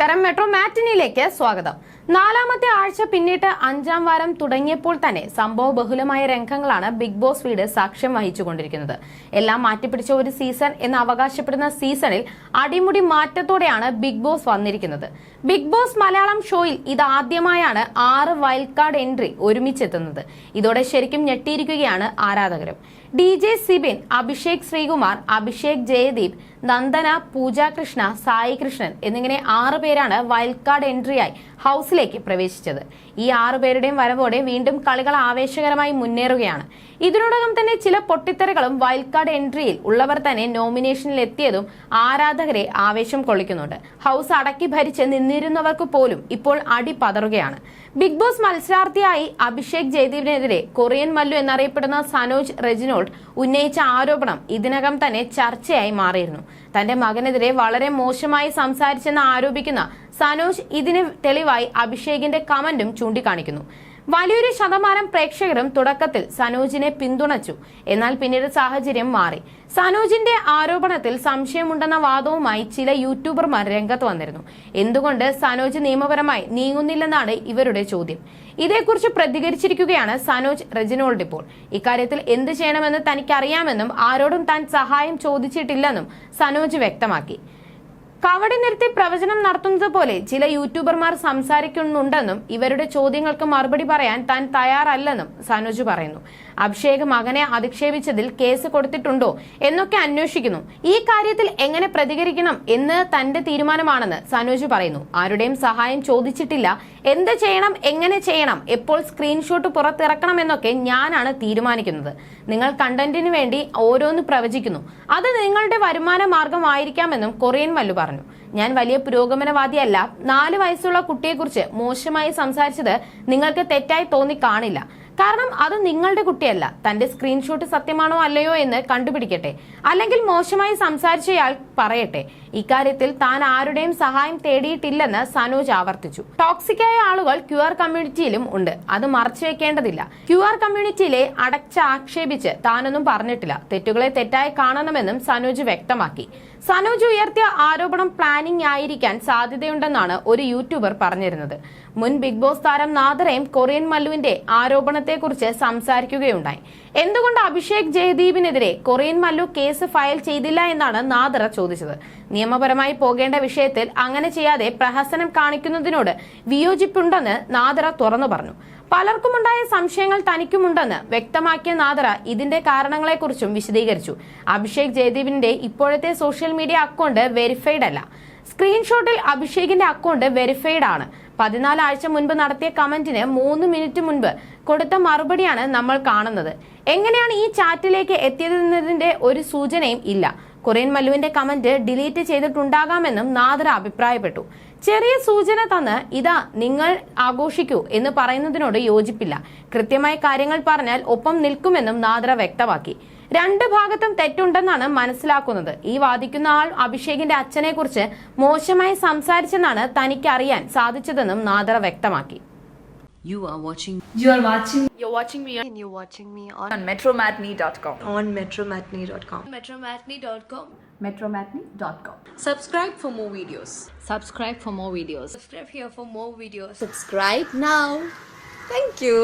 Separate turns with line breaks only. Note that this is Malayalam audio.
നമസ്കാരം. മെട്രോ മാറ്റിനിയിലേക്ക് സ്വാഗതം. നാലാമത്തെ ആഴ്ച പിന്നിട്ട് അഞ്ചാം വാരം തുടങ്ങിയപ്പോൾ തന്നെ സംഭവ ബഹുലമായ രംഗങ്ങളാണ് ബിഗ് ബോസ് വീട് സാക്ഷ്യം വഹിച്ചുകൊണ്ടിരിക്കുന്നത്. എല്ലാം മാറ്റിപ്പിടിച്ച ഒരു സീസൺ എന്ന് അവകാശപ്പെടുന്ന സീസണിൽ അടിമുടി മാറ്റത്തോടെയാണ് ബിഗ് ബോസ് വന്നിരിക്കുന്നത്. ബിഗ് ബോസ് മലയാളം ഷോയിൽ ഇതാദ്യമായാണ് ആറ് വൈൽഡ് കാർഡ് എൻട്രി ഒരുമിച്ചെത്തുന്നത്. ഇതോടെ ശരിക്കും ഞെട്ടിയിരിക്കുകയാണ് ആരാധകരും. ഡി ജെ സിബിൻ അഭിഷേക് ശ്രീകുമാർ അഭിഷേക് ജയദീപ് നന്ദന പൂജ കൃഷ്ണ സായി കൃഷ്ണൻ എന്നിങ്ങനെ ആറ് പേരാണ് വൈൽഡ് കാർഡ് എൻട്രിയായി ഹൗസിലേക്ക് പ്രവേശിച്ചത്. ഈ ആറു പേരുടെയും വരവോടെ വീണ്ടും കളികൾ ആവേശകരമായി മുന്നേറുകയാണ്. ഇതിനോടകം തന്നെ ചില പൊട്ടിത്തെറികളും വൈൽഡ് കാർഡ് എൻട്രിയിൽ ഉള്ളവർ തന്നെ നോമിനേഷനിൽ എത്തിയതും ആരാധകരെ ആവേശം കൊള്ളിക്കുന്നുണ്ട്. ഹൗസ് അടക്കി ഭരിച്ച് നിന്നിരുന്നവർക്ക് പോലും ഇപ്പോൾ അടി പതറുകയാണ്. ബിഗ് ബോസ് മത്സരാർത്ഥിയായി അഭിഷേക് ജയദീപിനെതിരെ കൊറിയൻ മല്ലു എന്നറിയപ്പെടുന്ന സനോജ് റെജിനോൾഡ് ഉന്നയിച്ച ആരോപണം ഇതിനകം തന്നെ ചർച്ചയായി മാറിയിരുന്നു. തന്റെ മകനെതിരെ വളരെ മോശമായി സംസാരിച്ചെന്ന് ആരോപിക്കുന്ന സനോജ് ഇതിന് തെളിവായി അഭിഷേകിന്റെ കമന്റും ചൂണ്ടിക്കാണിക്കുന്നു. വലിയൊരു ശതമാനം പ്രേക്ഷകരും തുടക്കത്തിൽ സനോജിനെ പിന്തുണച്ചു. എന്നാൽ പിന്നീട് സാഹചര്യം മാറി. സനോജിന്റെ ആരോപണത്തിൽ സംശയമുണ്ടെന്ന വാദവുമായി ചില യൂട്യൂബർമാർ രംഗത്ത് വന്നിരുന്നു. എന്തുകൊണ്ട് സനോജ് നിയമപരമായി നീങ്ങുന്നില്ലെന്നാണ് ഇവരുടെ ചോദ്യം. ഇതേക്കുറിച്ച് പ്രതികരിച്ചിരിക്കുകയാണ് സനോജ് റെജിനോൾഡ് ഇപ്പോൾ. ഇക്കാര്യത്തിൽ എന്ത് ചെയ്യണമെന്ന് തനിക്കറിയാമെന്നും ആരോടും താൻ സഹായം ചോദിച്ചിട്ടില്ലെന്നും സനോജ് വ്യക്തമാക്കി. കവടി നിർത്തി പ്രവചനം നടത്തുന്നത് പോലെ ചില യൂട്യൂബർമാർ സംസാരിക്കുന്നുണ്ടെന്നും ഇവരുടെ ചോദ്യങ്ങൾക്ക് മറുപടി പറയാൻ താൻ തയ്യാറല്ലെന്നും സനോജ് പറയുന്നു. അഭിഷേക് മകനെ അധിക്ഷേപിച്ചതിൽ കേസ് കൊടുത്തിട്ടുണ്ടോ എന്നൊക്കെ അന്വേഷിക്കുന്നു. ഈ കാര്യത്തിൽ എങ്ങനെ പ്രതികരിക്കണം എന്ന് തന്റെ തീരുമാനമാണെന്ന് സനോജ് പറയുന്നു. ആരുടെയും സഹായം ചോദിച്ചിട്ടില്ല എന്ത് ചെയ്യണം എങ്ങനെ ചെയ്യണം എപ്പോൾ സ്ക്രീൻഷോട്ട് പുറത്തിറക്കണം എന്നൊക്കെ ഞാനാണ് തീരുമാനിക്കുന്നത്. നിങ്ങൾ കണ്ടന്റിന് വേണ്ടി ഓരോന്ന് പ്രവചിക്കുന്നു. അത് നിങ്ങളുടെ വരുമാന മാർഗമായിരിക്കാമെന്നും കൊറിയൻ മല്ലു പറഞ്ഞു. ഞാൻ വലിയ പുരോഗമനവാദിയല്ല. നാല് വയസ്സുള്ള കുട്ടിയെക്കുറിച്ച് മോശമായി സംസാരിച്ചത് നിങ്ങൾക്ക് തെറ്റായി തോന്നി കാണില്ല. കാരണം അത് നിങ്ങളുടെ കുട്ടിയല്ല. തന്റെ സ്ക്രീൻഷോട്ട് സത്യമാണോ അല്ലയോ എന്ന് കണ്ടുപിടിക്കട്ടെ. അല്ലെങ്കിൽ മോശമായി സംസാരിച്ചയാൾ പറയട്ടെ. ഇക്കാര്യത്തിൽ താൻ ആരുടെയും സഹായം തേടിയിട്ടില്ലെന്ന് സനോജ് ആവർത്തിച്ചു. ടോക്സിക്കായ ആളുകൾ ക്യു ആർ കമ്മ്യൂണിറ്റിയിലും ഉണ്ട്. അത് മറച്ചു വെക്കേണ്ടതില്ല. ക്യു ആർ കമ്മ്യൂണിറ്റിയിലെ അടച്ച ആക്ഷേപിച്ച് താനൊന്നും പറഞ്ഞിട്ടില്ല. തെറ്റുകളെ തെറ്റായി കാണണമെന്നും സനോജ് വ്യക്തമാക്കി. സനോജ് ഉയർത്തിയ ആരോപണം പ്ലാനിംഗ് ആയിരിക്കാൻ സാധ്യതയുണ്ടെന്നാണ് ഒരു യൂട്യൂബർ പറഞ്ഞിരുന്നത്. മുൻ ബിഗ് ബോസ് താരം നാദറയും കൊറിയൻ മല്ലുവിന്റെ ആരോപണത്തെക്കുറിച്ച് സംസാരിക്കുകയുണ്ടായി. എന്തുകൊണ്ട് അഭിഷേക് ജയദീപിനെതിരെ കൊറിയൻ മല്ലു കേസ് ഫയൽ ചെയ്തില്ല എന്നാണ് നാദറ ചോദിച്ചത്. നിയമപരമായി പോകേണ്ട വിഷയത്തിൽ അങ്ങനെ ചെയ്യാതെ പ്രഹസനം കാണിക്കുന്നതിനോട് വിയോജിപ്പുണ്ടെന്ന് നാദറ തുറന്നു പറഞ്ഞു. പലർക്കുമുണ്ടായ സംശയങ്ങൾ തനിക്കുമുണ്ടെന്ന് വ്യക്തമാക്കിയ നാദറ ഇതിന്റെ കാരണങ്ങളെക്കുറിച്ചും വിശദീകരിച്ചു. അഭിഷേക് ജയദീപിന്റെ ഇപ്പോഴത്തെ സോഷ്യൽ മീഡിയ അക്കൗണ്ട് വെരിഫൈഡ് അല്ല സ്ക്രീൻഷോട്ടിൽ അഭിഷേകിന്റെ അക്കൗണ്ട് വെരിഫൈഡ് ആണ്. പതിനാല് ആഴ്ച മുൻപ് നടത്തിയ കമന്റിന് മൂന്ന് മിനിറ്റ് മുൻപ് കൊടുത്ത മറുപടിയാണ് നമ്മൾ കാണുന്നത്. എങ്ങനെയാണ് ഈ ചാറ്റിലേക്ക് എത്തിയതെന്നതിന്റെ ഒരു സൂചനയും ഇല്ല. കൊറിയൻ മല്ലുവിന്റെ കമന്റ് ഡിലീറ്റ് ചെയ്തിട്ടുണ്ടാകാമെന്നും നാദർ അഭിപ്രായപ്പെട്ടു. ചെറിയ സൂചന തന്ന് ഇതാ നിങ്ങൾ ആഘോഷിക്കൂ എന്ന് പറയുന്നതിനോട് യോജിപ്പില്ല. കൃത്യമായ കാര്യങ്ങൾ പറഞ്ഞാൽ ഒപ്പം നിൽക്കുമെന്നും നാദ്ര വ്യക്തമാക്കി. രണ്ട് ഭാഗത്തും തെറ്റുണ്ടെന്നാണ് മനസ്സിലാക്കുന്നത് ഈ വാദിക്കുന്ന ആൾ അഭിഷേകിന്റെ അച്ഛനെക്കുറിച്ച് മോശമായി സംസാരിച്ചെന്നാണ് തനിക്ക് അറിയാൻ സാധിച്ചതെന്നും നാദർ വ്യക്തമാക്കി
You are watching
You are watching
You're watching me
and you're watching me on,
on metromatney.com.
on metromatney.com.
Metromatney.com.
metromatney.com.
Subscribe for more videos.
subscribe for more videos.
Subscribe here for more videos.
Subscribe now. Thank you.